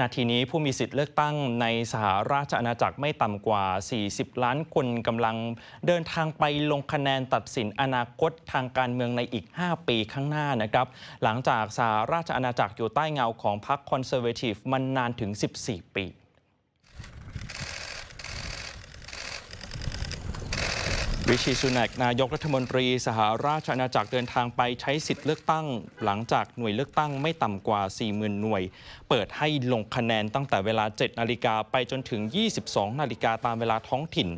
นาทีนี้ผู้มีสิทธิ์เลือกตั้งในสหราชอาณาจักรไม่ต่ำกว่า 40 ล้านคนกำลังเดินทางไปลงคะแนนตัดสินอนาคตทางการเมืองในอีก 5 ปีข้างหน้านะครับ หลังจากสหราชอาณาจักรอยู่ใต้เงาของพรรคคอนเซอร์เวทีฟมันนานถึง 14 ปี ริชีสุนักนายกรัฐมนตรีสหราชอาณาจักรเดินทางไปใช้สิทธิ์เลือกตั้ง หลังจากหน่วยเลือกตั้งไม่ต่ำกว่า 40,000 หน่วย เปิดให้ลงคะแนนตั้งแต่เวลา 7 นาฬิกาไปจนถึง 22 นาฬิกาตามเวลาท้องถิ่น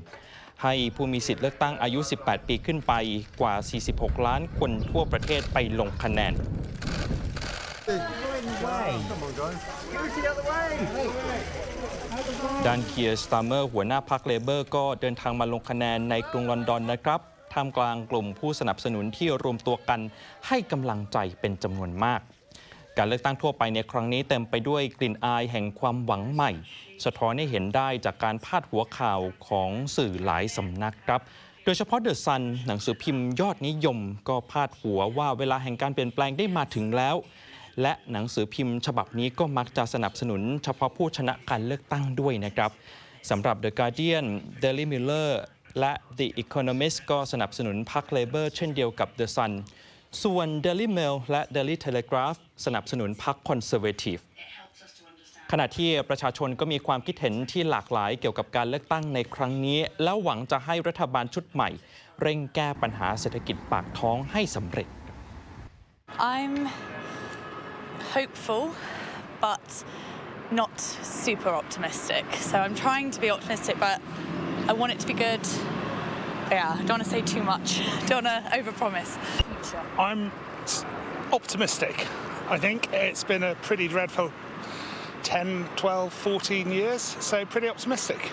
ให้ผู้มีสิทธิ์เลือกตั้งอายุ 18 ปีขึ้นไปกว่า 46 ล้านคนทั่วประเทศไปลงคะแนน ด้านเคียร์สตาร์เมอร์หัวหน้าพรรคเลเบอร์ก็เดินทางมาลงคะแนนในกรุงลอนดอนนะครับท่ามกลางกลุ่มผู้สนับสนุนที่รวมตัวกันให้กำลังใจเป็นจำนวนมาก การเลือกตั้งทั่วไปในครั้งนี้เต็มไปด้วยกลิ่นอายแห่งความหวังใหม่ สะท้อนให้เห็นได้จากการพาดหัวข่าวของสื่อหลายสำนักครับ โดยเฉพาะเดอะซันหนังสือพิมพ์ยอดนิยม ก็พาดหัวว่าเวลาแห่งการเปลี่ยนแปลงได้มาถึงแล้ว และหนังสือพิมพ์ฉบับนี้ก็มักจะสนับสนุนเฉพาะผู้ชนะการเลือกตั้งด้วยนะครับสำหรับ The Guardian Daily Mirror และ The Economist ก็สนับสนุนพรรคเลเบอร์เช่นเดียวกับ The Sun ส่วน Daily Mail และ Daily Telegraph สนับสนุนพรรค Conservative ขณะที่ประชาชนก็มีความคิดเห็นที่หลากหลายเกี่ยวกับการเลือกตั้งในครั้งนี้ แล้วหวังจะให้รัฐบาลชุดใหม่ เร่งแก้ปัญหาเศรษฐกิจปากท้องให้สำเร็จ I'm hopeful, but not super optimistic. So I'm trying to be optimistic, but I want it to be good. Yeah, I don't want to say too much. Don't want to overpromise. I'm optimistic. I think it's been a pretty dreadful 10, 12, 14 years, so pretty optimistic.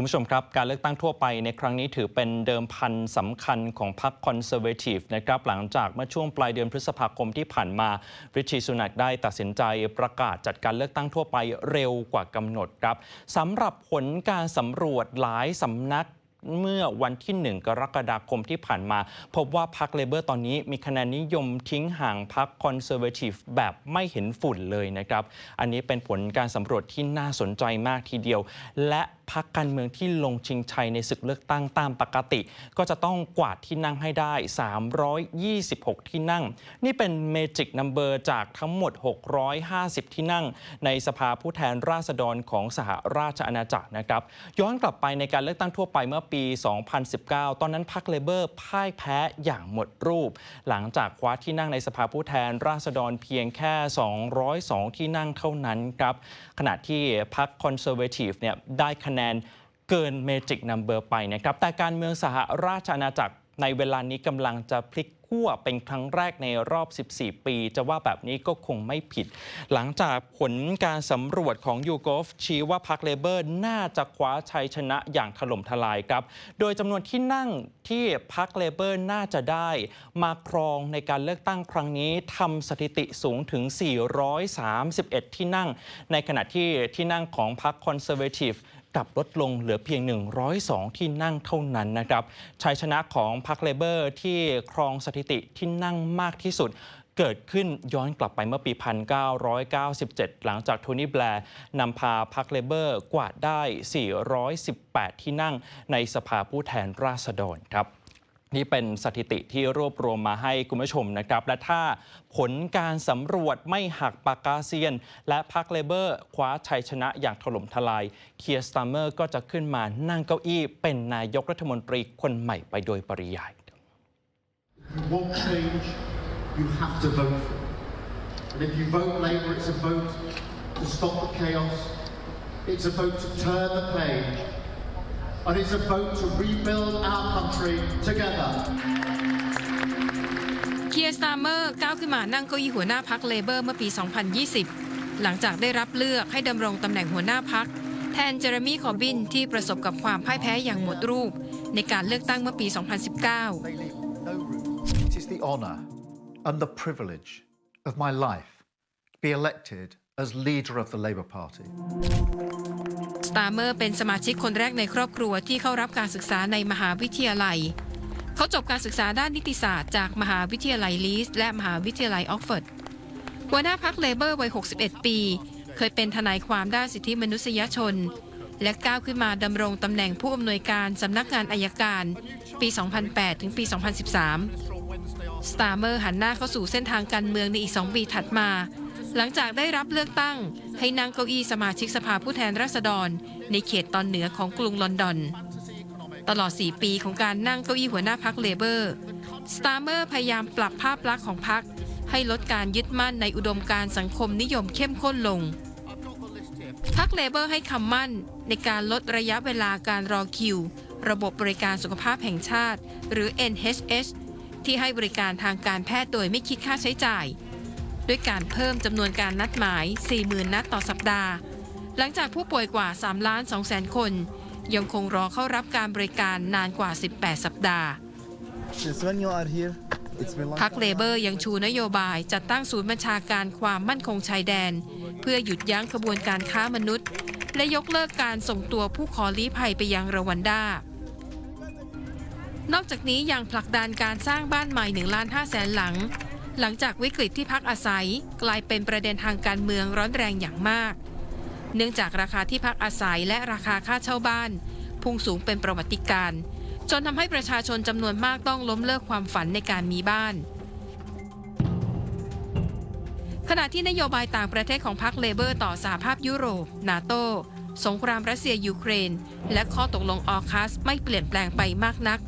คุณผู้ชมครับ การเลือกตั้งทั่วไปในครั้งนี้ถือเป็นเดิมพันสำคัญของพรรคคอนเซอร์เวทีฟนะครับหลังจากเมื่อช่วงปลายเดือนพฤษภาคมที่ผ่านมาริชีสุนักได้ตัดสินใจประกาศจัดการเลือกตั้งทั่วไปเร็วกว่ากำหนดครับสำหรับผลการสำรวจหลายสำนัก เมื่อวันที่ 1 กรกฎาคมที่ผ่านมา พบว่าพรรคเลเบอร์ตอนนี้มีคะแนนนิยมทิ้งห่างพรรคคอนเซอร์เวทีฟแบบไม่เห็นฝุ่นเลยนะครับ อันนี้เป็นผลการสำรวจที่น่าสนใจมากทีเดียว และพรรคการเมืองที่ลงชิงชัยในศึกเลือกตั้งตามปกติ ก็จะต้องกวาดที่นั่งให้ได้ 326 ที่นั่ง นี่เป็นเมจิกนัมเบอร์จากทั้งหมด 650 ที่นั่ง ในสภาผู้แทนราษฎรของสหราชอาณาจักรนะครับ ย้อนกลับไปในการเลือกตั้งทั่วไปเมื่อปี 2019 ตอนนั้นพรรคเลเบอร์พ่ายแพ้อย่างหมดรูป หลังจากคว้าที่นั่งในสภาผู้แทนราษฎรเพียงแค่ 202 ที่นั่งเท่านั้นครับ ขณะที่พรรคคอนเซอร์เวทีฟเนี่ยได้คะแนนเกินเมจิกนัมเบอร์ไปนะครับ แต่การเมืองสหราชอาณาจักรในเวลานี้กำลังจะพลิก ขั้วเป็นครั้งแรกในรอบ 14 ปี จะว่าแบบนี้ก็คงไม่ผิด หลังจากผลการสำรวจของยูโกฟชี้ว่าพรรคเลเบอร์น่าจะคว้าชัยชนะอย่างถล่มทลายครับ โดยจำนวนที่นั่งที่พรรคเลเบอร์น่าจะได้ มาครองในการเลือกตั้งครั้งนี้ทำสถิติสูงถึง 431 ที่นั่ง ในขณะที่ที่นั่งของพรรคคอนเซอร์เวทีฟ ลับลดลงเหลือเพียง 102 ที่นั่งเท่านั้นนะครับชัยชนะของพรรคเลเบอร์ที่ครองสถิติที่นั่งมากที่สุดเกิดขึ้นย้อนกลับไปเมื่อปี 1997 หลังจากโทนี่แบร์นำพาพรรคเลเบอร์กวาดได้ 418 ที่นั่งในสภาผู้แทนราษฎรครับ นี่เป็นสถิติที่รวบรวมมาให้คุณผู้ชมนะครับ และถ้าผลการสำรวจไม่หักปากกาเซียน และพรรคเลเบอร์คว้าชัยชนะอย่างถล่มทลายเคียร์สตาร์เมอร์ก็จะขึ้นมานั่งเก้าอี้ เป็นนายกรัฐมนตรีคนใหม่ไปโดยปริยาย want change, you have to vote. And if you vote Labour, it's a vote to stop the chaos, it's a vote to turn the page, and it's a vote to rebuild our country together. เคียร์สตาร์เมอร์ก้าวขึ้นมานั่งเก้าอี้หัวหน้าพักเลเบอร์เมื่อปี 2020 หลังจากได้รับเลือกให้ดำรงตำแหน่งหัวหน้าพักแทนเจอร์มีคอร์บินที่ประสบกับความพ่ายแพ้อย่างหมดรูป ในการเลือกตั้งเมื่อปี 2019 They leave no room. It is the honour and the privilege of my life to be elected as leader of the Labour Party. สตาร์เมอร์เป็นสมาชิกคนแรกในครอบครัวที่เข้ารับการศึกษาในมหาวิทยาลัย เขาจบการศึกษาด้านนิติศาสตร์จากมหาวิทยาลัยลีสและมหาวิทยาลัยออกฟอร์ดหัวหน้าพักเลเบอร์วัย 61 ปี เคยเป็นทนายความด้านสิทธิมนุษยชน และก้าวขึ้นมาดำรงตำแหน่งผู้อำนวยการสำนักงานอายการ ปี 2008 ถึงปี 2013 สตาร์เมอร์หันหน้าเข้าสู่เส้นทางการเมืองในอีก 2 ปีถัดมา หลังจากได้รับเลือกตั้ง ให้นั่งเก้าอี้สมาชิกสภาผู้แทนราษฎร ในเขตตอนเหนือของกรุงลอนดอน ตลอด 4 ปีของการนั่งเก้าอี้หัวหน้าพักเลเบอร์สตาร์เมอร์พยายามปรับภาพลักษณ์ของพักให้ลดการยึดมั่นในอุดมการสังคมนิยมเข้มข้นลงพักเลเบอร์ให้คำมั่นในการลดระยะเวลาการรอคิว ระบบบริการสุขภาพแห่งชาติ หรือ NHS ที่ให้บริการทางการแพทย์โดยไม่คิดค่าใช้จ่าย ด้วยการเพิ่มจำนวนการนัดหมาย 40,000 นัดต่อสัปดาห์ หลังจากผู้ป่วยกว่า3ล้าน2แสนคน ยังคงรอเข้ารับการบริการนานกว่า 18 สัปดาห์ Since when you are here, it's been long พัก time. เลเบอร์ยังชูนโยบายจัดตั้งศูนย์บัญชาการความมั่นคงชายแดน เพื่อหยุดยั้งขบวนการค้ามนุษย์ และยกเลิกการส่งตัวผู้ขอลี้ภัยไปยังรวันดานอกจากนี้ยังผลักดันการสร้างบ้านใหม่1ล้าน5แสนหลัง หลังจากวิกฤตที่พักอาศัย กลายเป็นประเด็นทางการเมืองร้อนแรงอย่างมาก เนื่องจากราคาที่พักอาศัยและราคาค่าเช่าบ้าน พุ่งสูงเป็นประวัติการณ์จนทำให้ประชาชนจำนวนมากต้องล้มเลิกความฝันในการมีบ้าน ขณะที่นโยบายต่างประเทศของพรรคเลเบอร์ต่อสหภาพยุโรป นาโต สงครามรัสเซียยูเครน และข้อตกลงออคัสไม่เปลี่ยนแปลงไปมากนัก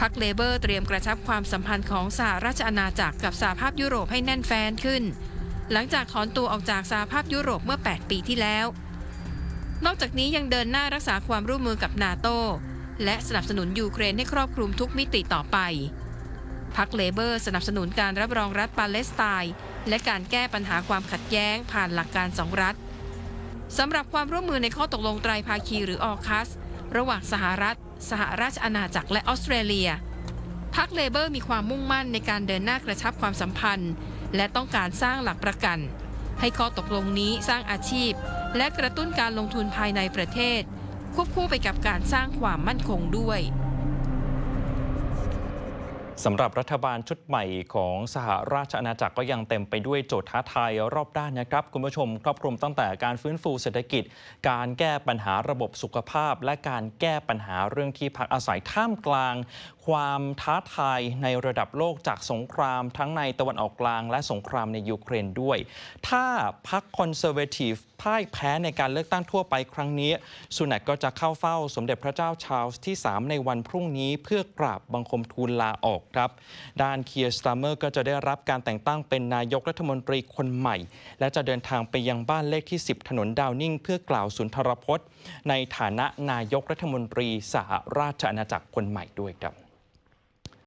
พรรคเลเบอร์เตรียมกระชับความสัมพันธ์ของสหราชอาณาจักรกับสหภาพยุโรปให้แน่นแฟ้นขึ้น หลังจากถอนตัวออกจากสหภาพยุโรปเมื่อ 8 ปีที่แล้ว นอกจากนี้ยังเดินหน้ารักษาความร่วมมือกับนาโตและสนับสนุนยูเครนให้ครอบคลุมทุกมิติต่อไปพรรคเลเบอร์สนับสนุนการรับรองรัฐปาเลสไตน์และการแก้ปัญหาความขัดแย้งผ่านหลักการสองรัฐสำหรับความร่วมมือในข้อตกลงไตรภาคีหรือออคัส ระหว่างสหรัฐ สหราชอาณาจักรและออสเตรเลียพรรคเลเบอร์มีความมุ่งมั่นในการเดินหน้ากระชับความสัมพันธ์ และต้องการสร้างหลักประกัน ให้ข้อตกลงนี้สร้างอาชีพ และกระตุ้นการลงทุนภายในประเทศ ควบคู่ไปกับการสร้างความมั่นคงด้วย สำหรับรัฐบาลชุดใหม่ของสหราชอาณาจักรก็ยังเต็มไปด้วยโจทย์ท้าทายรอบด้านนะครับ คุณผู้ชมครอบคลุมตั้งแต่การฟื้นฟูเศรษฐกิจ การแก้ปัญหาระบบสุขภาพ และการแก้ปัญหาเรื่องที่พักอาศัยท่ามกลาง ความท้าทายในระดับโลกจากสงครามทั้งในตะวันออกกลางและสงครามในยูเครนด้วย ถ้าพรรคคอนเซอร์เวทีฟพ่ายแพ้ในการเลือกตั้งทั่วไปครั้งนี้ สุนักก็จะเข้าเฝ้าสมเด็จพระเจ้าชาร์ลส์ที่ 3 ในวันพรุ่งนี้เพื่อกราบบังคมทูลลาออกครับ ด้านเคียร์สตาร์เมอร์ก็จะได้รับการแต่งตั้งเป็นนายกรัฐมนตรีคนใหม่ และจะเดินทางไปยังบ้านเลขที่ 10 ถนนดาวนิ่ง เพื่อกล่าวสุนทรพจน์ ในฐานะนายกรัฐมนตรีสหราชอาณาจักรคนใหม่ด้วยครับ